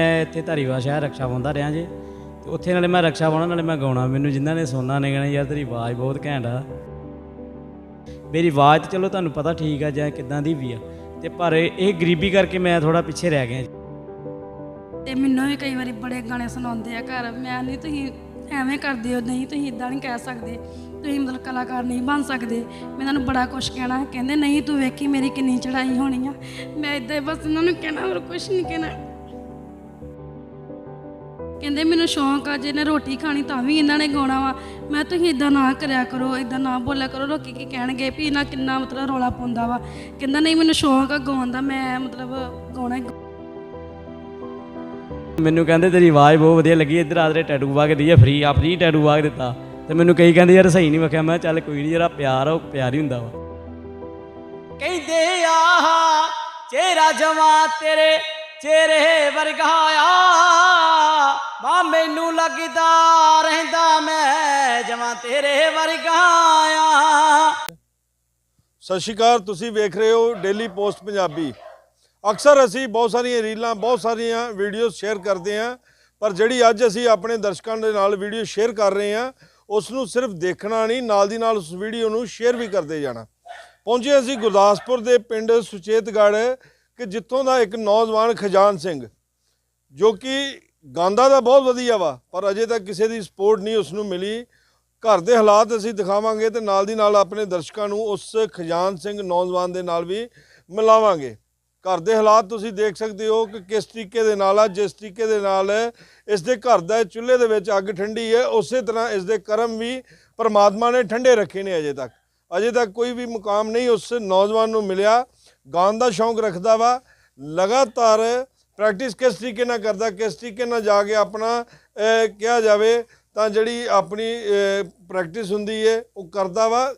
ਮੈਂ ਇੱਥੇ ਧਾਰੀਵਾਲ ਸ਼ਹਿਰ ਰਕਸ਼ਾ ਪਾਉਂਦਾ ਰਿਹਾ ਜੇ। ਤੇ ਉੱਥੇ ਨਾਲੇ ਮੈਂ ਰਕਸ਼ਾ ਪਾਉਣਾ, ਨਾਲੇ ਮੈਂ ਗਾਉਣਾ। ਮੈਨੂੰ ਜਿਨ੍ਹਾਂ ਨੇ ਸੁਣਨਾ ਨੇ ਕਹਿਣਾ, ਯਾਰ ਤੇਰੀ ਆਵਾਜ਼ ਬਹੁਤ ਘੈਂਟ ਆ। ਮੇਰੀ ਆਵਾਜ਼ ਤੇ ਚਲੋ ਤੁਹਾਨੂੰ ਪਤਾ ਠੀਕ ਆ ਜਾਂ ਕਿਦਾਂ ਦੀ ਵੀ ਆ। ਤੇ ਪਰ ਇਹ ਗਰੀਬੀ ਕਰਕੇ ਮੈਂ ਥੋੜਾ ਪਿੱਛੇ ਰਹਿ ਗਿਆ ਤੇ ਮੈਨੂੰ ਵੀ ਕਈ ਵਾਰੀ ਬੜੇ ਗਾਣੇ ਸੁਣਾਉਂਦੇ ਆ ਘਰ। ਮੈਂ ਨਹੀਂ ਤੁਸੀਂ ਐਵੇਂ ਕਰਦੇ ਹੋ, ਨਹੀਂ ਤੁਸੀਂ ਇਦਾਂ ਨਹੀਂ ਕਹਿ ਸਕਦੇ। ਤੁਸੀਂ ਮਤਲਬ ਕਲਾਕਾਰ ਨਹੀਂ ਬਣ ਸਕਦੇ। ਮੈਂ ਇਹਨਾਂ ਨੂੰ ਬੜਾ ਕੁਝ ਕਹਿਣਾ। ਕਹਿੰਦੇ, ਨਹੀਂ, ਤੂੰ ਵੇਖੀ ਮੇਰੀ ਕਿੰਨੀ ਚੜਾਈ ਹੋਣੀ ਆ। ਮੈਂ ਇਦਾਂ ਬਸ ਇਹਨਾਂ ਨੂੰ ਕਹਿਣਾ, ਹੋਰ ਕੁਝ ਨਹੀਂ ਕਹਿਣਾ। ਕਹਿੰਦੇ ਮੈਨੂੰ ਸ਼ੌਂਕ ਆ ਜੇ ਨੇ ਰੋਟੀ ਖਾਣੀ ਤਾਂ ਵੀ ਇਹਨਾਂ ਨੇ ਗਾਉਣਾ ਵਾ। ਮੈਂ ਤੁਸੀਂ ਇਦਾਂ ਨਾ ਕਰਿਆ ਕਰੋ ਇਦਾਂ ਨਾ ਬੋਲਿਆ ਕਰੋ ਲੋਕੀ ਕੀ ਕਹਿਣਗੇ ਵੀ ਇਹਨਾਂ ਕਿੰਨਾ ਮਤਲਬ ਰੌਲਾ ਪਾਉਂਦਾ ਵਾ। ਕਹਿੰਦਾ ਨਹੀਂ ਮੈਨੂੰ ਸ਼ੌਂਕ ਆ ਗਾਉਣ ਦਾ ਮੈਂ ਮਤਲਬ ਗਾਉਣਾ ਮੈਨੂੰ ਕਹਿੰਦੇ ਤੇਰੀ ਆਵਾਜ਼ ਬਹੁਤ ਵਧੀਆ ਲੱਗੀ ਇੱਧਰ ਆਦਰੇ ਟੈਟੂ ਵਾ ਕੇ ਦਈਏ ਫ੍ਰੀ ਆ ਫ੍ਰੀ ਟੈਟੂ ਵਾ ਕੇ ਦਿੱਤਾ। ਤੇ ਮੈਨੂੰ ਕਈ ਕਹਿੰਦੇ ਯਾਰ ਸਹੀ ਨਹੀਂ ਵਖਿਆ ਮੈਂ ਕਿਹਾ ਚੱਲ ਕੋਈ ਨਹੀਂ ਜਿਹੜਾ ਪਿਆਰ ਆ ਉਹ ਪਿਆਰ ਹੀ ਹੁੰਦਾ ਵਾ। ਕਹਿੰਦੇ ਆ ਚਿਹਰਾ ਜਮਾ ਤੇਰੇ ਚਿਹਰੇ ਵਰਗਾ ਆ। ਮਾ ਮੈਨੂੰ ਲੱਗਦਾ ਰਹਿੰਦਾ ਮੈਂ ਜਮਾ ਤੇਰੇ ਵਰਗਾ ਆ। ਸਤਿ ਸ਼੍ਰੀ ਅਕਾਲ, ਤੁਸੀਂ ਵੇਖ ਰਹੇ ਹੋ ਡੇਲੀ ਪੋਸਟ ਪੰਜਾਬੀ। ਅਕਸਰ ਅਸੀਂ ਬਹੁਤ ਸਾਰੀਆਂ ਰੀਲਾਂ, ਬਹੁਤ ਸਾਰੀਆਂ ਵੀਡੀਓਜ਼ ਸ਼ੇਅਰ ਕਰਦੇ ਹਾਂ, ਪਰ ਜਿਹੜੀ ਅੱਜ ਅਸੀਂ ਆਪਣੇ ਦਰਸ਼ਕਾਂ ਦੇ ਨਾਲ ਵੀਡੀਓ ਸ਼ੇਅਰ ਕਰ ਰਹੇ ਹਾਂ ਉਸ ਨੂੰ ਸਿਰਫ ਦੇਖਣਾ ਨਹੀਂ, ਨਾਲ ਦੀ ਨਾਲ ਉਸ ਵੀਡੀਓ ਨੂੰ ਸ਼ੇਅਰ ਵੀ ਕਰਦੇ ਜਾਣਾ। ਪਹੁੰਚੇ ਅਸੀਂ ਗੁਰਦਾਸਪੁਰ ਦੇ ਪਿੰਡ ਸੁਚੇਤਗੜ੍ਹ ਕਿ ਜਿੱਥੋਂ ਦਾ ਇੱਕ ਨੌਜਵਾਨ ਖਜਾਨ ਸਿੰਘ, ਜੋ ਕਿ ਗਾਂਦਾ ਦਾ ਬਹੁਤ ਵਧੀਆ ਵਾ, ਪਰ ਅਜੇ ਤੱਕ ਕਿਸੇ ਦੀ ਸਪੋਰਟ ਨਹੀਂ ਉਸ ਨੂੰ ਮਿਲੀ। ਘਰ ਦੇ ਹਾਲਾਤ ਅਸੀਂ ਦਿਖਾਵਾਂਗੇ ਤੇ ਨਾਲ ਦੀ ਨਾਲ ਆਪਣੇ ਦਰਸ਼ਕਾਂ ਨੂੰ ਉਸ ਖਜਾਨ ਸਿੰਘ ਨੌਜਵਾਨ ਦੇ ਨਾਲ ਵੀ ਮਿਲਾਵਾਂਗੇ। ਘਰ ਦੇ ਹਾਲਾਤ ਤੁਸੀਂ ਦੇਖ ਸਕਦੇ ਹੋ ਕਿ ਕਿਸ ਤਰੀਕੇ ਦੇ ਨਾਲ ਆ, ਜਿਸ ਤਰੀਕੇ ਦੇ ਨਾਲ ਇਸ ਦੇ ਘਰ ਦਾ ਚੁੱਲ੍ਹੇ ਦੇ ਵਿੱਚ ਅੱਗ ਠੰਡੀ ਹੈ, ਉਸੇ ਤਰ੍ਹਾਂ ਇਸ ਦੇ ਕਰਮ ਵੀ ਪਰਮਾਤਮਾ ਨੇ ਠੰਡੇ ਰੱਖੇ ਨੇ ਅਜੇ ਤੱਕ। ਅਜੇ ਤੱਕ ਕੋਈ ਵੀ ਮੁਕਾਮ ਨਹੀਂ ਉਸ ਨੌਜਵਾਨ ਨੂੰ ਮਿਲਿਆ। ਗਾਉਣ ਦਾ ਸ਼ੌਂਕ ਰੱਖਦਾ ਵਾ, ਲਗਾਤਾਰ ਪ੍ਰੈਕਟਿਸ ਕਿਸ ਤਰੀਕੇ ਨਾਲ ਕਰਦਾ, ਕਿਸ ਤਰੀਕੇ ਨਾਲ ਜਾ ਕੇ ਆਪਣਾ ਕਿਹਾ ਜਾਵੇ ਤਾਂ ਜਿਹੜੀ ਆਪਣੀ ਪ੍ਰੈਕਟਿਸ ਹੁੰਦੀ ਹੈ ਉਹ ਕਰਦਾ ਵਾ।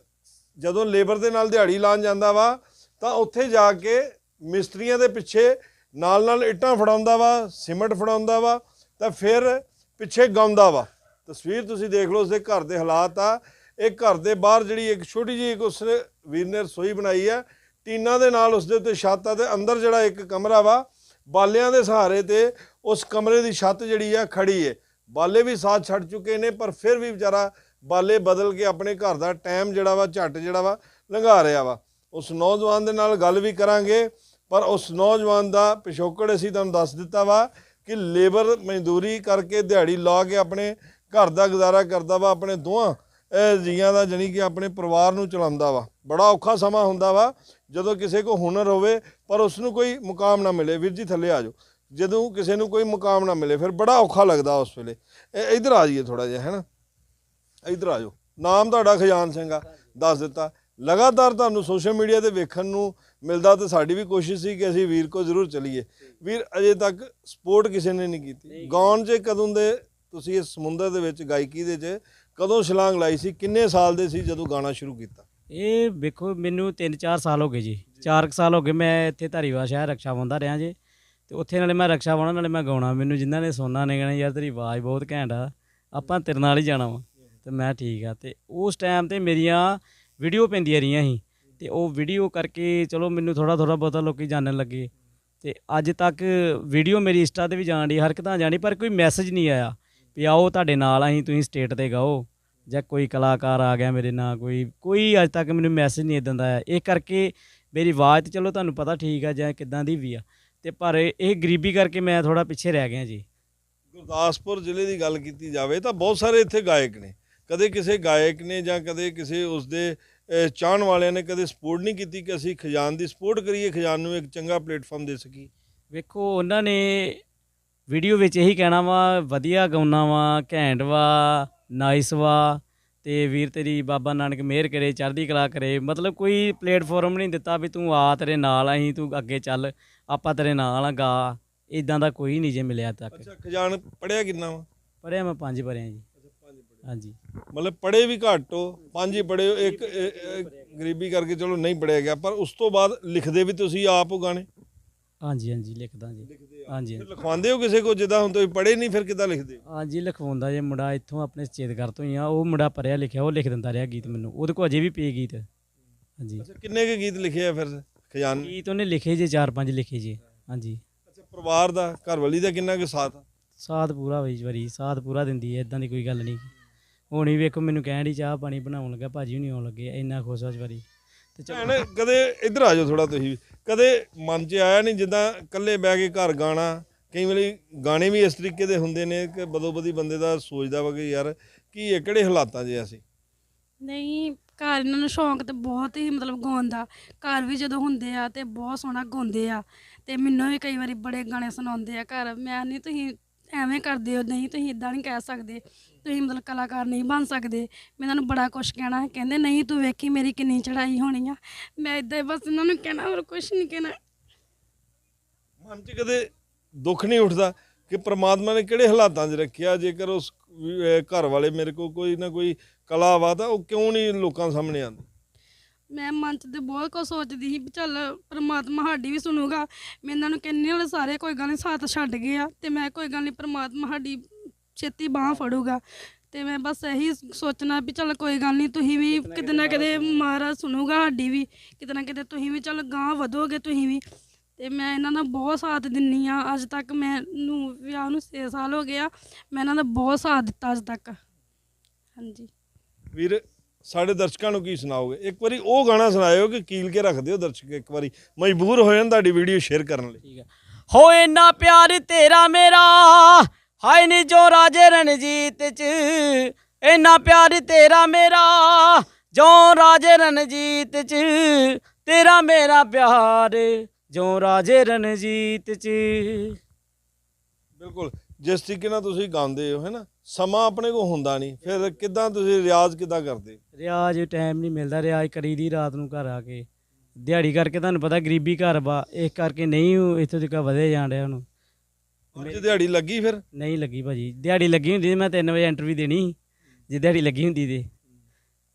ਜਦੋਂ ਲੇਬਰ ਦੇ ਨਾਲ ਦਿਹਾੜੀ ਲਾਉਣ ਜਾਂਦਾ ਵਾ, ਤਾਂ ਉੱਥੇ ਜਾ ਕੇ ਮਿਸਤਰੀਆਂ ਦੇ ਪਿੱਛੇ ਨਾਲ ਨਾਲ ਇੱਟਾਂ ਫੜਾਉਂਦਾ ਵਾ, ਸਿਮਟ ਫੜਾਉਂਦਾ ਵਾ, ਤਾਂ ਫਿਰ ਪਿੱਛੇ ਗਾਉਂਦਾ ਵਾ। ਤਸਵੀਰ ਤੁਸੀਂ ਦੇਖ ਲਓ, ਉਸਦੇ ਘਰ ਦੇ ਹਾਲਾਤ ਆ। ਇਹ ਘਰ ਦੇ ਬਾਹਰ ਜਿਹੜੀ ਇੱਕ ਛੋਟੀ ਜਿਹੀ ਇੱਕ ਉਸ ਵੀਰ ਨੇ ਰਸੋਈ ਬਣਾਈ ਹੈ ਟੀਨਾਂ ਦੇ ਨਾਲ ਉਸਦੇ ਉੱਤੇ ਛੱਤ ਆ ਤੇ ਅੰਦਰ ਜਿਹੜਾ ਇੱਕ ਕਮਰਾ ਵਾ, ਬਾਲਿਆਂ ਦੇ ਸਹਾਰੇ ਤੇ ਉਸ ਕਮਰੇ ਦੀ ਛੱਤ ਜਿਹੜੀ ਆ ਖੜੀ ਹੈ ਬਾਲੇ ਵੀ ਸਾਥ ਛੱਡ ਚੁੱਕੇ ਨੇ, ਪਰ ਫਿਰ ਵੀ ਵਿਚਾਰਾ ਬਾਲੇ ਬਦਲ ਕੇ ਆਪਣੇ ਘਰ ਦਾ ਟਾਈਮ ਜਿਹੜਾ ਵਾ, ਝੱਟ ਜਿਹੜਾ ਵਾ, ਲੰਘਾ ਰਿਹਾ ਵਾ। ਉਸ ਨੌਜਵਾਨ ਦੇ ਨਾਲ ਗੱਲ ਵੀ ਕਰਾਂਗੇ, ਪਰ ਉਸ ਨੌਜਵਾਨ ਦਾ ਪਿਛੋਕੜ ਅਸੀਂ ਤੁਹਾਨੂੰ ਦੱਸ ਦਿੱਤਾ ਵਾ ਕਿ ਲੇਬਰ ਮਜ਼ਦੂਰੀ ਕਰਕੇ ਦਿਹਾੜੀ ਲਾ ਕੇ ਆਪਣੇ ਘਰ ਦਾ ਗੁਜ਼ਾਰਾ ਕਰਦਾ ਵਾ, ਆਪਣੇ ਦੋਹਾਂ ਜੀਆਂ ਦਾ ਜਾਣੀ ਕਿ ਆਪਣੇ ਪਰਿਵਾਰ ਨੂੰ ਚਲਾਉਂਦਾ ਵਾ। ਬੜਾ ਔਖਾ ਸਮਾਂ ਹੁੰਦਾ ਵਾ ਜਦੋਂ ਕਿਸੇ ਕੋ ਹੁਨਰ ਹੋਵੇ ਪਰ ਉਸ ਨੂੰ ਕੋਈ ਮੁਕਾਮ ਨਾ ਮਿਲੇ। ਵੀਰ ਜੀ ਥੱਲੇ ਆ ਜਾਓ। ਜਦੋਂ ਕਿਸੇ ਨੂੰ ਕੋਈ ਮੁਕਾਮ ਨਾ ਮਿਲੇ ਫਿਰ ਬੜਾ ਔਖਾ ਲੱਗਦਾ ਉਸ ਵੇਲੇ। ਇਹ ਇੱਧਰ ਆ ਜਾਈਏ ਥੋੜਾ ਜਿਹਾ ਹੈਨਾ? ਇੱਧਰ ਆ ਜਾਓ। ਨਾਮ ਤੁਹਾਡਾ ਖਜ਼ਾਨ ਸਿੰਘ ਆ ਦੱਸ ਦਿੱਤਾ। ਲਗਾਤਾਰ ਤੁਹਾਨੂੰ ਸੋਸ਼ਲ ਮੀਡੀਆ ਤੇ ਵੇਖਣ ਨੂੰ ਮਿਲਦਾ ਤੇ ਸਾਡੀ ਵੀ ਕੋਸ਼ਿਸ਼ ਸੀ ਕਿ ਅਸੀਂ ਵੀਰ ਕੋ ਜ਼ਰੂਰ ਚਲੀਏ। ਵੀਰ ਅਜੇ ਤੱਕ ਸਪੋਰਟ ਕਿਸੇ ਨੇ ਨਹੀਂ ਕੀਤੀ। ਗਾਉਣ 'ਚ ਕਦੋਂ ਦੇ ਤੁਸੀਂ ਇਸ ਸਮੁੰਦਰ ਦੇ ਵਿੱਚ ਗਾਇਕੀ ਦੇ 'ਚ ਕਦੋਂ ਛਲਾਂਗ ਲਾਈ ਸੀ? ਕਿੰਨੇ ਸਾਲ ਦੇ ਸੀ ਜਦੋਂ ਗਾਣਾ ਸ਼ੁਰੂ ਕੀਤਾ? ਇਹ ਵੇਖੋ, ਮੈਨੂੰ 3-4 ਸਾਲ ਹੋ ਗਏ ਜੀ। 4 ਸਾਲ ਹੋ ਗਏ ਮੈਂ ਇੱਥੇ ਧਾਰੀਵਾਲ ਸ਼ਹਿਰ ਰਕਸ਼ਾ ਪਾਉਂਦਾ ਰਿਹਾ ਜੇ। ਤੇ ਉੱਥੇ ਨਾਲੇ ਮੈਂ ਰਕਸ਼ਾ ਪਾਉਣਾ ਨਾਲੇ ਮੈਂ ਗਾਉਣਾ। ਮੈਨੂੰ ਜਿਨ੍ਹਾਂ ਨੇ ਸੁਣਨਾ ਨੇ ਕਹਿਣਾ ਯਾਰ ਤੇਰੀ ਆਵਾਜ਼ ਬਹੁਤ ਘੈਂਟ ਆ। ਆਪਾਂ ਤੇਰੇ ਨਾਲ ਹੀ ਜਾਣਾ ਵਾ। ਤੇ ਮੈਂ ਠੀਕ ਆ। ਤੇ ਉਸ ਟਾਈਮ ਤੇ ਮੇਰੀਆਂ ਵੀਡੀਓ ਪੈਂਦੀਆਂ ਰਹੀਆਂ ਸੀ। ਤੇ ਉਹ ਵੀਡੀਓ ਕਰਕੇ ਚਲੋ ਮੈਨੂੰ ਥੋੜਾ ਥੋੜਾ ਬਹੁਤਾ ਲੋਕੀ ਜਾਣਨ ਲੱਗੇ। ਤੇ ਅੱਜ ਤੱਕ ਵੀਡੀਓ ਮੇਰੀ ਇੰਸਟਾ ਤੇ ਵੀ ਜਾਣ ਦੀ ਹਰ ਕਿਤਾਂ ਜਾਣੀ ਪਰ ਕੋਈ ਮੈਸੇਜ ਨਹੀਂ ਆਇਆ। ਵੀ ਆਓ ਤੁਹਾਡੇ ਨਾਲ ਅਸੀਂ ਤੁਸੀਂ ਸਟੇਟ ਤੇ ਗਾਓ ਜਾਂ ਕੋਈ ਕਲਾਕਾਰ ਆ ਗਿਆ ਮੇਰੇ ਨਾਲ ਕੋਈ ਕੋਈ ਅੱਜ ਤੱਕ ਮੈਨੂੰ ਮੈਸੇਜ ਨਹੀਂ ਇਦਾਂ ਦਾ ਆਇਆ। ਇਹ ਕਰਕੇ ਮੇਰੀ ਆਵਾਜ਼ ਤੇ ਚਲੋ ਤੁਹਾਨੂੰ ਪਤਾ ਠੀਕ ਆ ਜਾਂ ਕਿਦਾਂ ਦੀ ਵੀ ਆ। ਤੇ ਪਰ ਇਹ ਗਰੀਬੀ ਕਰਕੇ ਮੈਂ ਥੋੜਾ ਪਿੱਛੇ ਰਹਿ ਗਿਆ ਜੀ। ਗੁਰਦਾਸਪੁਰ ਜ਼ਿਲ੍ਹੇ ਦੀ ਗੱਲ ਕੀਤੀ ਜਾਵੇ ਤਾਂ ਬਹੁਤ ਸਾਰੇ ਇੱਥੇ ਗਾਇਕ ਨੇ। ਕਦੇ ਕਿਸੇ ਗਾਇਕ ਨੇ ਜਾਂ ਕਦੇ ਕਿਸੇ ਉਸਦੇ ਅਹ, ਚਾਹਣ ਵਾਲਿਆਂ ਨੇ ਕਦੇ ਸਪੋਰਟ ਨਹੀਂ ਕੀਤੀ ਕਿ ਅਸੀਂ ਖਜ਼ਾਨ ਦੀ ਸਪੋਰਟ ਕਰੀਏ ਖਜ਼ਾਨ ਨੂੰ ਇੱਕ ਚੰਗਾ ਪਲੇਟਫਾਰਮ ਦੇ ਸਕੀਏ। ਵੇਖੋ ਉਹਨਾਂ ਨੇ ਵੀਡੀਓ ਵਿੱਚ ਇਹੀ ਕਹਿਣਾ ਵਾ ਵਧੀਆ ਗਾਉਣਾ ਵਾ ਘੈਂਟ ਵਾ ਨਾਈਸ ਵਾ ਤੇ ਵੀਰ ਤੇਰੀ ਬਾਬਾ ਨਾਨਕ ਮਿਹਰ ਕਰੇ ਚੜ੍ਹਦੀ ਕਲਾ ਕਰੇ। ਮਤਲਬ ਕੋਈ ਪਲੇਟਫਾਰਮ ਨਹੀਂ ਦਿੱਤਾ ਵੀ ਤੂੰ ਆ ਤੇਰੇ ਨਾਲ ਅਸੀਂ ਤੂੰ ਅੱਗੇ ਚੱਲ ਆਪਾਂ ਤੇਰੇ ਨਾਲ ਆ ਗਾ। ਇਦਾਂ ਦਾ ਕੋਈ ਨਹੀਂ ਜੇ ਮਿਲਿਆ ਤੱਕ। ਅੱਛਾ ਖਜ਼ਾਨ ਪੜਿਆ ਕਿੰਨਾ ਵਾ? ਪੜਿਆ ਮੈਂ ਪੰਜ ਪੜਿਆ ਜੀ। ਹਾਂਜੀ। ਮਤਲਬ ਪੜੇ ਵੀ ਘੱਟ ਹੋ ਪੰਜ ਹੀ ਪੜੇ ਹੋ ਇੱਕ ਗਰੀਬੀ ਕਰਕੇ ਚਲੋ ਨਹੀਂ ਪੜਿਆ ਗਿਆ ਪਰ ਉਸ ਤੋਂ ਬਾਅਦ ਲਿਖਦੇ ਵੀ ਤੁਸੀਂ ਆਪ ਹੋ ਗਾਣੇ? ਹਾਂਜੀ ਹਾਂਜੀ ਲਿਖਦਾ ਜੀ। ਹਾਂਜੀ ਫਿਰ ਲਿਖਵਾਉਂਦੇ ਹੋ ਕਿਸੇ ਕੋ? ਜਿੱਦਾਂ ਹੁਣ ਤੁਸੀਂ ਪੜੇ ਨਹੀਂ ਫਿਰ ਕਿੱਦਾਂ ਲਿਖਦੇ? ਹੋ ਹਾਂਜੀ ਲਿਖਵਾਉਂਦਾ ਜੇ ਮੁੰਡਾ ਇੱਥੋਂ ਆਪਣੇ ਚੇਤਗੜ ਤੋਂ ਹੀ ਆ ਉਹ ਮੁੰਡਾ ਪੜਿਆ ਲਿਖਿਆ ਉਹ ਲਿਖ ਦਿੰਦਾ ਰਿਹਾ ਗੀਤ ਮੈਨੂੰ। ਉਹਦੇ ਕੋਲ ਅਜੇ ਵੀ ਪਏ ਗੀਤ। ਹਾਂਜੀ। ਅੱਛਾ ਕਿੰਨੇ ਕੁ ਗੀਤ ਲਿਖੇ ਆ ਫਿਰ? ਖਜ਼ਾਨ? ਗੀਤ ਉਹਨੇ ਲਿਖੇ ਜੇ ਚਾਰ ਪੰਜ ਲਿਖੇ ਜੇ। ਹਾਂਜੀ। ਅੱਛਾ ਪਰਿਵਾਰ ਦਾ ਘਰਵਾਲੀ ਦਾ ਕਿੰਨਾ ਕੁ ਸਾਥ ਆ? ਸਾਥ ਪੂਰਾ ਬਈ ਵਾਰੀ ਸਾਥ ਪੂਰਾ ਦਿੰਦੀ ਹੈ ਇਦਾਂ ਦੀ ਕੋਈ ਗੱਲ ਨਹੀਂ। ਹੁਣ ਵੇਖੋ ਮੈਨੂੰ ਕਹਿਣ ਦੀ ਚਾਹ ਪਾਣੀ ਬਣਾਉਣ ਲੱਗਾ ਭਾਜੀ ਨਹੀਂ ਆਉਣ ਲੱਗੇ ਇੰਨਾ ਖੁਸ਼ ਆ ਇਸ ਵਾਰੀ। ਤੇ ਚਲੋ। ਭੈਣ ਕਦੇ ਇੱਧਰ ਆ ਜਾਓ ਥੋੜਾ ਤੁਸੀਂ ਵੀ। ਕਦੇ ਮਨ 'ਚ ਆਇਆ ਨਹੀਂ ਜਿੱਦਾਂ ਇਕੱਲੇ ਬਹਿ ਕੇ ਘਰ ਗਾਣਾ, ਕਈ ਵਾਰੀ ਗਾਣੇ ਵੀ ਇਸ ਤਰੀਕੇ ਦੇ ਹੁੰਦੇ ਨੇ ਕਿ ਬਦੋ ਬਦੀ ਬੰਦੇ ਦਾ ਸੋਚਦਾ ਵਾ ਕਿ ਯਾਰ ਕੀ ਇਹ ਕਿਹੜੇ ਹਾਲਾਤਾਂ 'ਚ ਅਸੀਂ? ਨਹੀਂ, ਘਰ ਇਹਨਾਂ ਨੂੰ ਸ਼ੌਂਕ ਤੇ ਬਹੁਤ ਹੀ ਮਤਲਬ ਗਾਉਣ ਦਾ। ਘਰ ਵੀ ਜਦੋਂ ਹੁੰਦੇ ਆ ਤੇ ਬਹੁਤ ਸੋਹਣਾ ਗਾਉਂਦੇ ਆ ਤੇ ਮੈਨੂੰ ਵੀ ਕਈ ਵਾਰੀ ਬੜੇ ਗਾਣੇ ਸੁਣਾਉਂਦੇ ਆ ਘਰ। ਮੈਂ ਨਹੀਂ ਤੁਸੀਂ ਐਵੇਂ ਕਰਦੇ ਹੋ, ਨਹੀਂ ਤੁਸੀਂ ਇਦਾਂ ਨਹੀਂ ਕਹਿ ਸਕਦੇ। ਤੁਸੀਂ ਮਤਲਬ ਕਲਾਕਾਰ ਨਹੀਂ ਬਣ ਸਕਦੇ। ਮੈਂ ਇਹਨਾਂ ਨੂੰ ਬੜਾ ਕੁਝ ਕਹਿਣਾ ਕਹਿੰਦੇ ਨਹੀਂ ਤੂੰ ਵੇਖੀ ਮੇਰੀ ਕਿੰਨੀ ਚੜਾਈ ਹੋਣੀ ਆ। ਮੈਂ ਇਦਾਂ ਬਸ ਇਹਨਾਂ ਨੂੰ ਕਹਿਣਾ ਹੋਰ ਕੁਝ ਨਹੀਂ ਕਹਿਣਾ। ਮਨ 'ਚ ਕਦੇ ਦੁੱਖ ਨਹੀਂ ਉੱਠਦਾ ਕਿ ਪ੍ਰਮਾਤਮਾ ਨੇ ਕਿਹੜੇ ਹਾਲਾਤਾਂ 'ਚ ਰੱਖਿਆ ਜੇਕਰ ਉਸ ਘਰ ਵਾਲੇ ਮੇਰੇ ਕੋਲ ਕੋਈ ਨਾ ਕੋਈ ਕਲਾ ਵਾ ਤਾਂ ਉਹ ਕਿਉਂ ਨਹੀਂ ਲੋਕਾਂ ਸਾਹਮਣੇ ਆਉਂਦੀ? ਮੈਂ ਮਨ 'ਚ ਤੇ ਬਹੁਤ ਕੁਝ ਸੋਚਦੀ ਸੀ ਵੀ ਚੱਲ ਪ੍ਰਮਾਤਮਾ ਸਾਡੀ ਵੀ ਸੁਣੂਗਾ। ਮੈਂ ਇਹਨਾਂ ਨੂੰ ਕਹਿੰਨੀ ਵਾਲੇ ਸਾਰੇ ਕੋਈ ਗੱਲ ਨਹੀਂ ਸਾਥ ਛੱਡ ਗਏ ਆ ਤੇ ਮੈਂ ਕੋਈ ਗੱਲ ਨਹੀਂ ਪ੍ਰਮਾਤਮਾ ਸਾਡੀ ਛੇਤੀ ਬਾਹ ਫੜੂਗਾ। ਤੇ ਮੈਂ ਬਸ ਇਹੀ ਸੋਚਣਾ ਵੀ ਚੱਲ ਕੋਈ ਗੱਲ ਨਹੀਂ ਤੁਸੀਂ ਵੀ ਕਿਤੇ ਨਾ ਕਿਤੇ ਮਹਾਰਾਜ ਸੁਣੂਗਾ ਸਾਡੀ ਵੀ ਕਿਤੇ ਨਾ ਕਿਤੇ ਤੁਸੀਂ ਵੀ ਚੱਲ ਗਾਂ ਵਧੋਗੇ ਤੁਸੀਂ ਵੀ। ਤੇ ਮੈਂ ਇਹਨਾਂ ਦਾ ਬਹੁਤ ਸਾਥ ਦਿੰਨੀ ਆ ਅੱਜ ਤੱਕ ਮੈਨੂੰ ਵਿਆਹ ਨੂੰ 6 ਸਾਲ ਹੋ ਗਏ ਆ ਮੈਂ ਇਹਨਾਂ ਦਾ ਬਹੁਤ ਸਾਥ ਦਿੱਤਾ ਅੱਜ ਤੱਕ। ਹਾਂਜੀ। ਵੀਰ ਸਾਡੇ ਦਰਸ਼ਕਾਂ ਨੂੰ ਕੀ ਸੁਣਾਓਗੇ? ਇੱਕ ਵਾਰੀ ਉਹ ਗਾਣਾ ਸੁਣਾਇਓ ਕਿ ਕੀਲ ਕੇ ਰੱਖ ਦਿਓ ਦਰਸ਼ਕ ਇੱਕ ਵਾਰੀ ਮਜਬੂਰ ਹੋ ਜਾਣ ਤੁਹਾਡੀ ਵੀਡੀਓ ਸ਼ੇਅਰ ਕਰਨ ਲਈ। ਠੀਕ ਹੈ। ਹੋਏ ਨਾ ਪਿਆਰ ਤੇਰਾ ਮੇਰਾ ਹਾਏ ਨੀ ਜੋ ਰਾਜੇ ਰਣਜੀਤ ਚ ਇੰਨਾ ਪਿਆਰ ਤੇਰਾ ਮੇਰਾ। ਜੋ ਰਾਜੇ ਰਣਜੀਤ ਚ ਤੇਰਾ ਮੇਰਾ ਪਿਆਰ। ਜੋ ਰਾਜੇ ਰਣਜੀਤ ਚ। ਬਿਲਕੁਲ ਜਿਸ ਤਰੀਕੇ ਨਾਲ ਤੁਸੀਂ ਗਾਉਂਦੇ ਹੋ ਹੈਨਾ ਸਮਾਂ ਆਪਣੇ ਕੋਲ ਹੁੰਦਾ ਨਹੀਂ ਫਿਰ ਕਿਦਾਂ ਤੁਸੀਂ ਰਿਆਜ਼ ਕਿਦਾਂ ਕਰਦੇ? ਰਿਆਜ਼ ਟਾਈਮ ਨਹੀਂ ਮਿਲਦਾ ਰਿਆਜ਼ ਕਰੀਦੀ ਰਾਤ ਨੂੰ ਘਰ ਆ ਕੇ। ਦਿਹਾੜੀ ਕਰਕੇ ਤੁਹਾਨੂੰ ਪਤਾ ਗਰੀਬੀ ਘਰ ਵਾ ਇਸ ਕਰਕੇ ਨਹੀਂ ਇੱਥੋਂ ਤੱਕ ਵਧੇ ਜਾਣ ਡਿਆ ਉਹਨੂੰ। ਅੱਜ ਦਿਹਾੜੀ ਲੱਗੀ ਫਿਰ? ਨਹੀਂ ਲੱਗੀ ਭਾਜੀ। ਦਿਹਾੜੀ ਲੱਗੀ ਹੁੰਦੀ ਤੇ ਮੈਂ 3 ਵਜੇ ਇੰਟਰਵਿਊ ਦੇਣੀ ਸੀ। ਜੇ ਦਿਹਾੜੀ ਲੱਗੀ ਹੁੰਦੀ ਤੇ।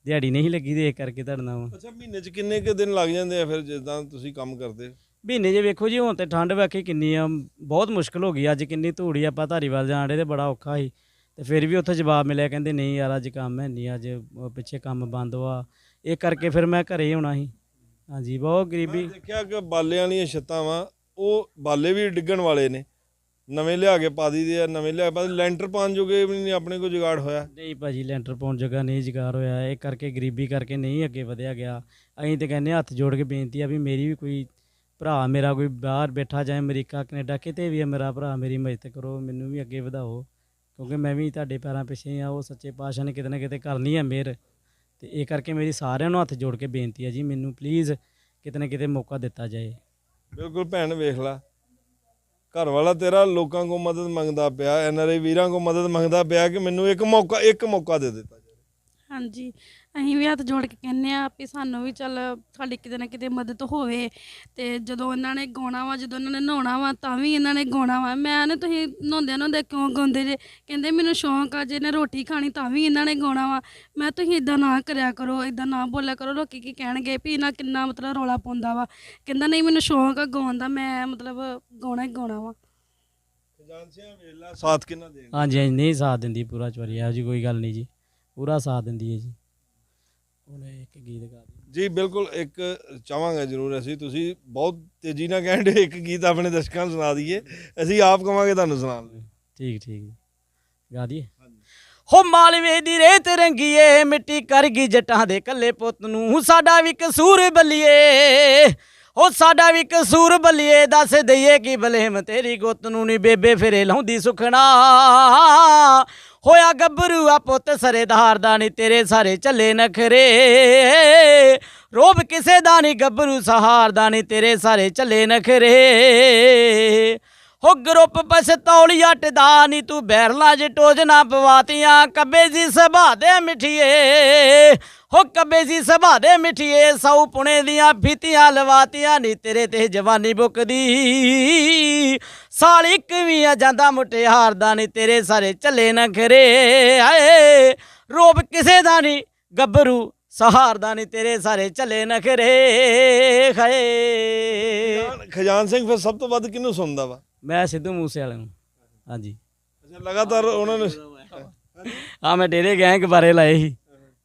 ਦਿਹਾੜੀ ਨਹੀਂ ਲੱਗੀ ਤੇ ਇਸ ਕਰਕੇ ਧਰਨਾ ਵਾ। ਅੱਛਾ ਮਹੀਨੇ 'ਚ ਕਿੰਨੇ ਕੁ ਦਿਨ ਲੱਗ ਜਾਂਦੇ ਆ ਫਿਰ ਜਿੱਦਾਂ ਤੁਸੀਂ ਕੰਮ ਕਰਦੇ? ਹੋ? ਮਹੀਨੇ ਜੇ ਵੇਖੋ ਜੀ ਹੁਣ ਤੇ ਠੰਡ ਵੇਖੇ ਕਿੰਨੀ ਆ। ਬਹੁਤ ਮੁਸ਼ਕਲ ਹੋ ਗਈ। ਅੱਜ ਕਿੰਨੀ ਧੂੜੀ ਆਪਾਂ ਧਾਰੀਵਾਲ ਜਾਣ ਡੇ ਤੇ ਬੜਾ ਔਖਾ ਸੀ। ਤੇ ਫਿਰ ਵੀ ਉੱਥੇ ਜਵਾਬ ਮਿਲਿਆ ਕਹਿੰਦੇ ਨਹੀਂ ਯਾਰ ਅੱਜ ਕੰਮ ਹੈ ਨਹੀਂ ਅੱਜ ਪਿੱਛੇ ਕੰਮ ਬੰਦ ਵਾ। ਇਹ ਕਰਕੇ ਫਿਰ ਮੈਂ ਘਰੇ ਹੀ ਹੋਣਾ ਸੀ। ਹਾਂਜੀ ਬਹੁਤ ਗਰੀਬੀ। ਮੈਂ ਦੇਖਿਆ ਕਿ ਬਾਲੇ ਵਾਲੀਆਂ ਛੱਤਾਂ ਵਾ ਉਹ ਬਾਲੇ ਵੀ ਡਿੱਗਣ ਵਾਲੇ ਨੇ। ਨਵੇਂ ਲਿਆ ਕੇ ਪਾ ਦਈਦੇ ਆ ਨਵੇਂ ਲਿਆ ਕੇ ਪਾ ਲੈਂਟਰ ਪਾਉਣ ਜੋਗੇ ਵੀ ਨਹੀਂ ਆਪਣੇ ਕੋਲ ਜੁਗਾੜ ਹੋਇਆ? ਨਹੀਂ ਭਾਜੀ ਲੈਂਟਰ ਪਾਉਣ ਜਗ੍ਹਾ ਨਹੀਂ ਜਗਾਰ ਹੋਇਆ। ਇਹ ਕਰਕੇ ਗਰੀਬੀ ਕਰਕੇ ਨਹੀਂ ਅੱਗੇ ਵਧਿਆ ਗਿਆ। ਅਸੀਂ ਤੇ ਕਹਿੰਦੇ ਹਾਂ, ਹੱਥ ਜੋੜ ਕੇ ਬੇਨਤੀ ਆ ਵੀ ਮੇਰੀ ਵੀ ਕੋਈ ਭਰਾ ਮੇਰਾ ਕੋਈ ਬਾਹਰ ਬੈਠਾ ਜਾਏ ਅਮਰੀਕਾ ਕੈਨੇਡਾ ਕਿਤੇ ਵੀ ਹੈ ਮੇਰਾ ਭਰਾ ਮੇਰੀ ਮਦਦ ਕਰੋ ਮੈਨੂੰ ਵੀ ਅੱਗੇ ਵਧਾਓ। ਕਿਉਂਕਿ ਮੈਂ ਵੀ ਤੁਹਾਡੇ ਪੈਰਾਂ ਪਿੱਛੇ ਆ ਉਹ ਸੱਚੇ ਪਾਤਸ਼ਾਹ ਨੇ ਕਿਤੇ ਨਾ ਕਿਤੇ ਕਰਨੀ ਹੈ ਮਿਹਰ। ਤੇ ਇਹ ਕਰਕੇ ਮੇਰੀ ਸਾਰਿਆਂ ਨੂੰ ਹੱਥ ਜੋੜ ਕੇ ਬੇਨਤੀ ਹੈ ਜੀ ਮੈਨੂੰ ਪਲੀਜ਼ ਕਿਤੇ ਨਾ ਕਿਤੇ ਮੌਕਾ ਦਿੱਤਾ ਜਾਏ। ਬਿਲਕੁਲ ਭੈਣ ਵੇਖ ਲਾ। ਘਰ ਵਾਲਾ ਤੇਰਾ ਲੋਕਾਂ ਕੋ ਮਦਦ ਮੰਗਦਾ ਪਿਆ ਐਨਆਰਆਈ ਵੀਰਾਂ ਕੋ ਮਦਦ ਮੰਗਦਾ ਪਿਆ ਕਿ ਮੈਨੂੰ ਇੱਕ ਮੌਕਾ ਇੱਕ ਮੌਕਾ ਦੇ ਦਿੱਤਾ ਜਾਵੇ। ਹਾਂਜੀ। ਅਸੀਂ ਵੀ ਹੱਥ ਜੋੜ ਕੇ ਕਹਿੰਨੇ ਆ ਵੀ ਸਾਨੂੰ ਵੀ ਚੱਲ ਸਾਡੀ ਕਿਤੇ ਨਾ ਕਿਤੇ ਮਦਦ ਹੋਵੇ ਤੇ ਜਦੋਂ ਇਹਨਾਂ ਨੇ ਗਾਉਣਾ ਵਾ ਜਦੋਂ ਇਹਨਾਂ ਨੇ ਨਹਾਉਣਾ ਵਾ ਤਾਂ ਵੀ ਇਹਨਾਂ ਨੇ ਗਾਉਣਾ ਵਾ। ਮੈਂ ਨਾ ਤੁਸੀਂ ਨਹਾਉਂਦੇ ਨਹਾਉਂਦੇ ਕਿਉਂ ਗਾਉਂਦੇ ਜੇ? ਕਹਿੰਦੇ ਮੈਨੂੰ ਸ਼ੌਂਕ ਆ ਜੇ ਨੇ ਰੋਟੀ ਖਾਣੀ ਤਾਂ ਵੀ ਇਹਨਾਂ ਨੇ ਗਾਉਣਾ ਵਾ। ਮੈਂ ਤੁਸੀਂ ਇਦਾਂ ਨਾ ਕਰਿਆ ਕਰੋ ਇਦਾਂ ਨਾ ਬੋਲਿਆ ਕਰੋ ਲੋਕੀ ਕੀ ਕਹਿਣਗੇ ਵੀ ਇਹਨਾਂ ਕਿੰਨਾ ਮਤਲਬ ਰੌਲਾ ਪਾਉਂਦਾ ਵਾ। ਕਹਿੰਦਾ ਨਹੀਂ ਮੈਨੂੰ ਸ਼ੌਂਕ ਆ ਗਾਉਣ ਦਾ ਮੈਂ ਮਤਲਬ ਗਾਉਣਾ ਹੀ ਗਾਉਣਾ ਵਾ। ਖਜ਼ਾਨ ਸਿੰਘ ਵੇਲਾ ਸਾਥ ਕਿੰਨਾ ਦੇਣ ਹਾਂਜੀ ਹਾਂਜੀ ਨਹੀਂ ਸਾਥ ਦਿੰਦੀ ਪੂਰਾ ਚਵਰੀ ਇਹੋ ਜੀ ਕੋਈ ਗੱਲ ਨਹੀਂ ਜੀ। ਪੂਰਾ ਸਾਥ ਦਿੰਦੀ ਹੈ ਜੀ। ਉਹਨੇ ਇੱਕ ਗੀਤ ਗਾ ਦਿੱਤਾ। ਜੀ ਬਿਲਕੁਲ ਇੱਕ ਚਾਹਾਂਗਾ ਜਰੂਰ ਅਸੀਂ ਤੁਸੀਂ ਬਹੁਤ ਤੇਜ਼ੀ ਨਾਲ ਕਹਿੰਦੇ ਇੱਕ ਗੀਤ ਆਪਣੇ ਦਰਸ਼ਕਾਂ ਨੂੰ ਸੁਣਾ ਦਈਏ। ਅਸੀਂ ਆਪ ਕਵਾਂਗੇ ਤੁਹਾਨੂੰ ਸੁਣਾਉਣ ਲਈ। ਠੀਕ ਠੀਕ। ਗਾ ਦਈਏ? ਹੋ ਮਾਲਵੇ ਦੀ ਰੇਤ ਰੰਗੀਏ ਮਿੱਟੀ ਕਰ ਗਈ ਜੱਟਾਂ ਦੇ ਕੱਲੇ ਪੁੱਤ ਨੂੰ। ਸਾਡਾ ਵੀ ਕਸੂਰ ਬੱਲੀਏ ਹੋ ਸਾਡਾ ਵੀ ਕਸੂਰ ਬੱਲੀਏ ਦੱਸ ਦਈਏ ਕੀ ਬਲੇਮ ਤੇਰੀ ਗੁੱਤ ਨੂੰ ਨਹੀਂ ਬੇਬੇ ਫਿਰੇ ਲਾਉਂਦੀ ਸੁਖਣਾ। ਹੋਇਆ ਗੱਭਰੂ ਆ ਪੁੱਤ ਸਰੇਦਾਰ ਦਾ ਨਹੀਂ ਤੇਰੇ ਸਾਰੇ ਝੱਲੇ ਨਖਰੇ। ਰੋਬ ਕਿਸੇ ਦਾ ਨਹੀਂ ਗੱਭਰੂ ਸਹਾਰ ਦਾ ਨਹੀਂ ਤੇਰੇ ਸਾਰੇ ਝੱਲੇ ਨਖਰੇ। ਹੋ ਗਰੁੱਪ ਪਸਤੌਲੀ ਅੱਟਦਾ ਨੀ ਤੂੰ ਬੈਰਲਾ ਜ ਟੋਜਨਾ ਪਵਾਤੀਆਂ, ਕੱਬੇ ਜੀ ਸਭਾ ਦੇ ਮਿਠੀਏ। ਹੋ ਕੱਬੇ ਜੀ ਸਭਾ ਦੇ ਮਿਠੀਏ, ਸੌ ਪੁਣੇ ਦੀਆਂ ਫੀਤੀਆਂ ਲਵਾਤੀਆਂ, ਨੀ ਤੇਰੇ ਤੇ ਜਵਾਨੀ ਬੁੱਕਦੀ। ਸਾਲ ਇੱਕ ਵੀ ਆ ਜਾਂਦਾ ਮੁਟਿਆਰ ਦਾ ਨੀ ਤੇਰੇ ਸਾਰੇ ਚੱਲੇ ਨਖਰੇ ਆਏ ਰੋਬ ਕਿਸੇ ਦਾ ਨੀ, ਗੱਭਰੂ ਸਹਾਰਦਾ, ਨੀ ਤੇਰੇ ਸਾਰੇ ਚੱਲੇ ਨਖਰੇ ਖਏ ਖਜ਼ਾਨ ਸਿੰਘ ਫਿਰ ਸਭ ਤੋਂ ਵੱਧ ਕਿਹਨੂੰ ਸੁਣਦਾ ਵਾ? ਮੈਂ ਸਿੱਧੂ ਮੂਸੇ ਵਾਲੇ ਨੂੰ। ਹਾਂਜੀ। ਅੱਛਾ ਲਗਾਤਾਰ ਉਹਨਾਂ ਨੇ ਆ ਮੈਂ ਡੇਰੇ ਗੈਂਗ ਬਾਰੇ ਲਾਏ ਸੀ।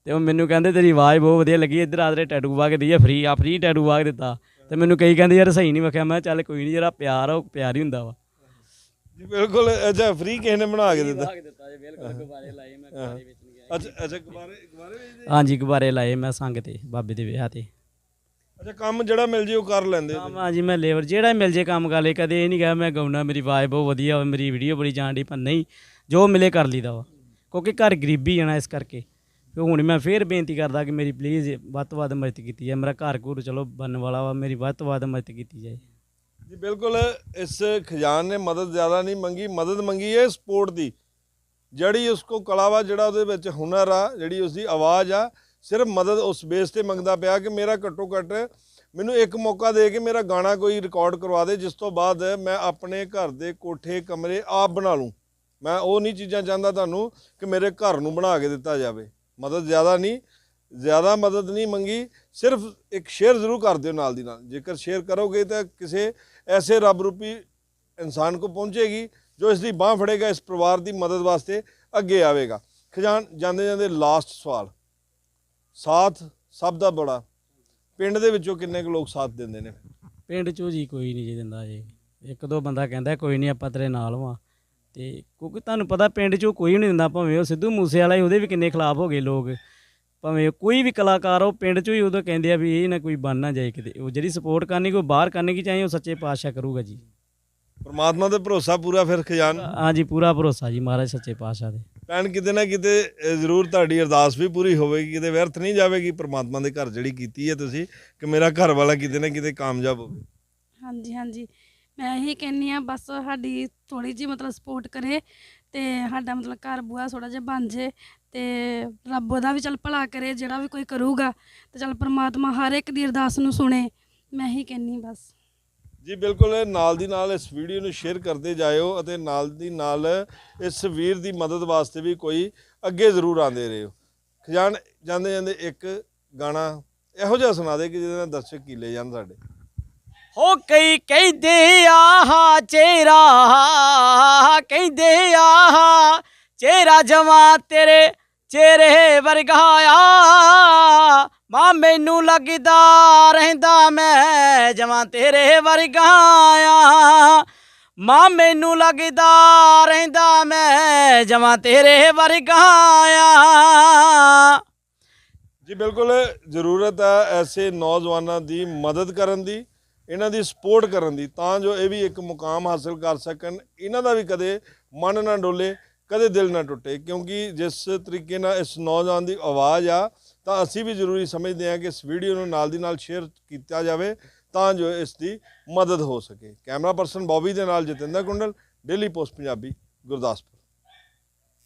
ਤੇ ਉਹ ਮੈਨੂੰ ਕਹਿੰਦੇ ਤੇਰੀ ਆਵਾਜ਼ ਬਹੁਤ ਵਧੀਆ ਲੱਗੀ। ਇੱਧਰ ਆਦਰੇ ਟੈਟੂ ਵਾ ਕੇ ਦਈਏ ਫ੍ਰੀ ਆ ਫ੍ਰੀ ਟੈਟੂ ਵਾ ਕੇ ਦਿੱਤਾ। ਤੇ ਮੈਨੂੰ ਕਈ ਕਹਿੰਦੇ ਯਾਰ ਸਹੀ ਨਹੀਂ ਵਖਿਆ। ਮੈਂ ਚੱਲ ਕੋਈ ਨਹੀਂ ਜਿਹੜਾ ਪਿਆਰ ਆ ਉਹ ਪਿਆਰ ਹੀ ਹੁੰਦਾ ਵਾ। ਜੀ ਬਿਲਕੁਲ। ਅੱਛਾ ਫ੍ਰੀ ਕਿਸੇ ਨੇ ਬਣਾ ਕੇ ਦਿੱਤਾ? ਦਿੱਤਾ ਜੀ ਬਿਲਕੁਲ। ਗੁਬਾਰੇ ਲਾਏ ਮੈਂ ਗੁਬਾਰੇ ਵੇਚਣ ਗਿਆ ਅੱਛਾ ਅੱਛਾ ਗੁਬਾਰੇ ਗੁਬਾਰੇ ਵੇਚਦੇ? ਹਾਂਜੀ ਗੁਬਾਰੇ ਲਾਏ ਮੈਂ ਸੰਗ ਤੇ ਬਾਬੇ ਦੇ ਵਿਆਹ ਤੇ। ਅੱਛਾ ਕੰਮ ਜਿਹੜਾ ਮਿਲ ਜੇ ਉਹ ਕਰ ਲੈਂਦੇ ਹੋ ਕੰਮ ਹਾਂਜੀ ਮੈਂ ਲੇਬਰ ਜਿਹੜਾ ਮਿਲ ਜੇ ਕੰਮ ਕਰ ਲੇ ਕਦੇ ਇਹ ਨਹੀਂ ਕਿਹਾ ਮੈਂ ਗਾਉਣਾ ਮੇਰੀ ਆਵਾਜ਼ ਬਹੁਤ ਵਧੀਆ ਹੋਵੇ ਮੇਰੀ ਵੀਡੀਓ ਬੜੀ ਜਾਣ ਦੀ ਪਰ ਨਹੀਂ ਜੋ ਮਿਲੇ ਕਰ ਲਈਦਾ ਵਾ। ਕਿਉਂਕਿ ਘਰ ਗਰੀਬੀ ਆਣਾ ਇਸ ਕਰਕੇ। ਤੇ ਹੁਣ ਮੈਂ ਫੇਰ ਬੇਨਤੀ ਕਰਦਾ ਕਿ ਮੇਰੀ ਪਲੀਜ਼ ਵੱਧ ਤੋਂ ਵੱਧ ਮਦਦ ਕੀਤੀ ਜਾਏ। ਮੇਰਾ ਘਰ ਘੂਰ ਚਲੋ ਬਣਨ ਵਾਲਾ ਵਾ ਮੇਰੀ ਵੱਧ ਤੋਂ ਵੱਧ ਮਦਦ ਕੀਤੀ ਜਾਏ। ਜੀ ਬਿਲਕੁਲ ਇਸ ਖਜ਼ਾਨ ਨੇ ਮਦਦ ਜ਼ਿਆਦਾ ਨਹੀਂ ਮੰਗੀ ਮਦਦ ਮੰਗੀ ਹੈ ਸਪੋਰਟ ਦੀ। ਜਿਹੜੀ ਉਸਕੋ ਕਲਾ ਵਾ ਜਿਹੜਾ ਉਹਦੇ ਵਿੱਚ ਹੁਨਰ ਆ ਜਿਹੜੀ ਉਸਦੀ ਆਵਾਜ਼ ਆ ਸਿਰਫ ਮਦਦ ਉਸ ਬੇਸ ਤੇ ਮੰਗਦਾ ਪਿਆ ਕਿ ਮੇਰਾ ਘੱਟੋ ਘੱਟ ਮੈਨੂੰ ਇੱਕ ਮੌਕਾ ਦੇ ਕੇ ਮੇਰਾ ਗਾਣਾ ਕੋਈ ਰਿਕਾਰਡ ਕਰਵਾ ਦੇ, ਜਿਸ ਤੋਂ ਬਾਅਦ ਮੈਂ ਆਪਣੇ ਘਰ ਦੇ ਕੋਠੇ ਕਮਰੇ ਆਪ ਬਣਾ ਲੂੰ। ਮੈਂ ਉਹ ਨਹੀਂ ਚੀਜ਼ਾਂ ਚਾਹੁੰਦਾ ਤੁਹਾਨੂੰ ਕਿ ਮੇਰੇ ਘਰ ਨੂੰ ਬਣਾ ਕੇ ਦਿੱਤਾ ਜਾਵੇ। ਮਦਦ ਜ਼ਿਆਦਾ ਨਹੀਂ, ਜ਼ਿਆਦਾ ਮਦਦ ਨਹੀਂ ਮੰਗੀ, ਸਿਰਫ ਇੱਕ ਸ਼ੇਅਰ ਜ਼ਰੂਰ ਕਰ ਦਿਓ ਨਾਲ ਦੀ ਨਾਲ। ਜੇਕਰ ਸ਼ੇਅਰ ਕਰੋਗੇ ਤਾਂ ਕਿਸੇ ਐਸੇ ਰੱਬ ਰੂਪੀ ਇਨਸਾਨ ਕੋ ਪਹੁੰਚੇਗੀ, ਜੋ ਇਸ ਦੀ ਬਾਹ ਫੜੇਗਾ, ਇਸ ਪਰਿਵਾਰ ਦੀ ਮਦਦ ਵਾਸਤੇ ਅੱਗੇ ਆਵੇਗਾ। ਖਜ਼ਾਨ ਜਾਂਦੇ ਜਾਂਦੇ ਲਾਸਟ ਸਵਾਲ। ਸਾਥ ਸਭ ਦਾ ਬੜਾ। ਪਿੰਡ ਦੇ ਵਿੱਚੋਂ ਕਿੰਨੇ ਕੁ ਲੋਕ ਸਾਥ ਦਿੰਦੇ ਨੇ? ਪਿੰਡ 'ਚੋਂ ਜੀ ਕੋਈ ਨਹੀਂ ਜੀ ਦਿੰਦਾ ਜੀ। ਇੱਕ ਦੋ ਬੰਦਾ ਕਹਿੰਦਾ ਕੋਈ ਨਹੀਂ ਆਪਾਂ ਤੇਰੇ ਨਾਲ ਵਾਂ। ਤੇ ਕਿਉਂਕਿ ਤੁਹਾਨੂੰ ਪਤਾ ਪਿੰਡ 'ਚੋਂ ਕੋਈ ਨਹੀਂ ਦਿੰਦਾ ਭਾਵੇਂ ਉਹ ਸਿੱਧੂ ਮੂਸੇ ਵਾਲਾ ਹੀ ਉਹਦੇ ਵੀ ਕਿੰਨੇ ਖਿਲਾਫ ਹੋ ਗਏ ਲੋਕ। ਭਾਵੇਂ ਕੋਈ ਵੀ ਕਲਾਕਾਰ ਉਹ ਪਿੰਡ 'ਚੋਂ ਹੀ ਉਦੋਂ ਕਹਿੰਦੇ ਆ ਵੀ ਇਹ ਨਾ ਕੋਈ ਬਣ ਨਾ ਜਾਏ ਕਿਤੇ। ਉਹ ਜਿਹੜੀ ਸਪੋਰਟ ਕਰਨੀ ਕੋਈ ਬਾਹਰ ਕਰਨੀ ਕੀ ਚਾਹੀਏ ਉਹ ਸੱਚੇ ਪਾਤਸ਼ਾਹ ਕਰੂਗਾ ਜੀ। ਪਰਮਾਤਮਾ ਤੇ ਭਰੋਸਾ ਪੂਰਾ ਫਿਰ ਖਜ਼ਾਨ? ਹਾਂਜੀ ਪੂਰਾ ਭਰੋਸਾ ਜੀ ਮਹਾਰਾਜ ਸੱਚੇ ਪਾਤਸ਼ਾਹ ਦੇ ਭੈਣ ਕਿਤੇ ਨਾ ਕਿਤੇ ਅ, ਜ਼ਰੂਰ ਤੁਹਾਡੀ ਅਰਦਾਸ ਵੀ ਪੂਰੀ ਹੋਵੇਗੀ ਕਿਤੇ ਵਿਅਰਥ ਨਹੀਂ ਜਾਵੇਗੀ ਪਰਮਾਤਮਾ ਦੇ ਘਰ ਜਿਹੜੀ ਕੀਤੀ ਹੈ ਤੁਸੀਂ ਕਿ ਮੇਰਾ ਘਰ ਵਾਲਾ ਕਿਤੇ ਨਾ ਕਿਤੇ ਕਾਮਯਾਬ ਹੋਵੇ। ਹਾਂਜੀ ਹਾਂਜੀ। ਮੈਂ ਇਹੀ ਕਹਿੰਨੀ ਆ ਬਸ ਸਾਡੀ ਥੋੜੀ ਜਿਹੀ ਮਤਲਬ ਸਪੋਰਟ ਕਰੇ ਤੇ ਸਾਡਾ ਮਤਲਬ ਘਰ ਬੂਆ ਥੋੜਾ ਜਿਹਾ ਬਣ ਜੇ ਤੇ ਰੱਬ ਉਹਦਾ ਵੀ ਚੱਲ ਭਲਾ ਕਰੇ ਜਿਹੜਾ ਵੀ ਕੋਈ ਕਰੂਗਾ ਤੇ ਚੱਲ ਪ੍ਰਮਾਤਮਾ ਹਰ ਇੱਕ ਦੀ ਅਰਦਾਸ ਨੂੰ ਸੁਣੇ। ਮੈਂ ਇਹੀ ਕਹਿੰਨੀ ਬਸ। ਜੀ, ਬਿਲਕੁਲ, ਨਾਲ ਦੀ ਨਾਲ ਇਸ ਵੀਡੀਓ ਨੂੰ ਸ਼ੇਅਰ ਕਰਦੇ ਜਾਇਓ ਅਤੇ ਨਾਲ ਦੀ ਨਾਲ ਇਸ ਵੀਰ ਦੀ ਮਦਦ ਵਾਸਤੇ ਵੀ ਕੋਈ ਅੱਗੇ ਜ਼ਰੂਰ ਆਂਦੇ ਰਹੋ। ਖਜ਼ਾਨ ਜਾਂਦੇ ਜਾਂਦੇ ਇੱਕ ਗਾਣਾ ਇਹੋ ਜਿਹਾ ਸੁਣਾ ਦੇ ਕਿ ਜਿਹਦੇ ਨਾਲ ਦਰਸ਼ਕ ਕੀਲੇ ਜਾਣ ਸਾਡੇ। ਹੋ ਕਈ ਕਹਿੰਦੇ ਆਹਾ ਚਿਹਰਾ, ਕਹਿੰਦੇ ਆਹ ਚਿਹਰਾ ਜਮਾ ਤੇਰੇ ਚਿਹਰੇ ਵਰਗਾ ਆ। ਮਾਂ, ਮੈਨੂੰ ਲੱਗਦਾ ਰਹਿੰਦਾ ਮੈਂ ਜਵਾਂ ਤੇਰੇ ਵਰਗਾ ਆ। ਮਾਂ, ਮੈਨੂੰ ਲੱਗਦਾ ਰਹਿੰਦਾ ਮੈਂ ਜਵਾਂ ਤੇਰੇ ਵਰਗਾ ਆ। ਜੀ, ਬਿਲਕੁਲ ਜ਼ਰੂਰਤ ਹੈ ਐਸੇ ਨੌਜਵਾਨਾਂ ਦੀ ਮਦਦ ਕਰਨ ਦੀ, ਇਹਨਾਂ ਦੀ ਸਪੋਰਟ ਕਰਨ ਦੀ, ਤਾਂ ਜੋ ਇਹ ਵੀ ਇੱਕ ਮੁਕਾਮ ਹਾਸਲ ਕਰ ਸਕਣ, ਇਹਨਾਂ ਦਾ ਵੀ ਕਦੇ ਮਨ ਨਾ ਡੋਲੇ। ਕਦੇ ਦਿਲ ਨਾ ਟੁੱਟੇ, ਕਿਉਂਕਿ ਜਿਸ ਤਰੀਕੇ ਨਾਲ ਇਸ ਨੌਜਵਾਨ ਦੀ ਆਵਾਜ਼ ਆ, ਤਾਂ ਅਸੀਂ ਵੀ ਜ਼ਰੂਰੀ ਸਮਝਦੇ ਹਾਂ ਕਿ ਇਸ ਵੀਡੀਓ ਨੂੰ ਨਾਲ ਦੀ ਨਾਲ ਸ਼ੇਅਰ ਕੀਤਾ ਜਾਵੇ, ਤਾਂ ਜੋ ਇਸ ਦੀ ਮਦਦ ਹੋ ਸਕੇ। ਕੈਮਰਾ ਪਰਸਨ ਬੌਬੀ ਦੇ ਨਾਲ ਜਤਿੰਦਰ ਕੁੰਡਲ, ਡੇਲੀ ਪੋਸਟ ਪੰਜਾਬੀ, ਗੁਰਦਾਸਪੁਰ।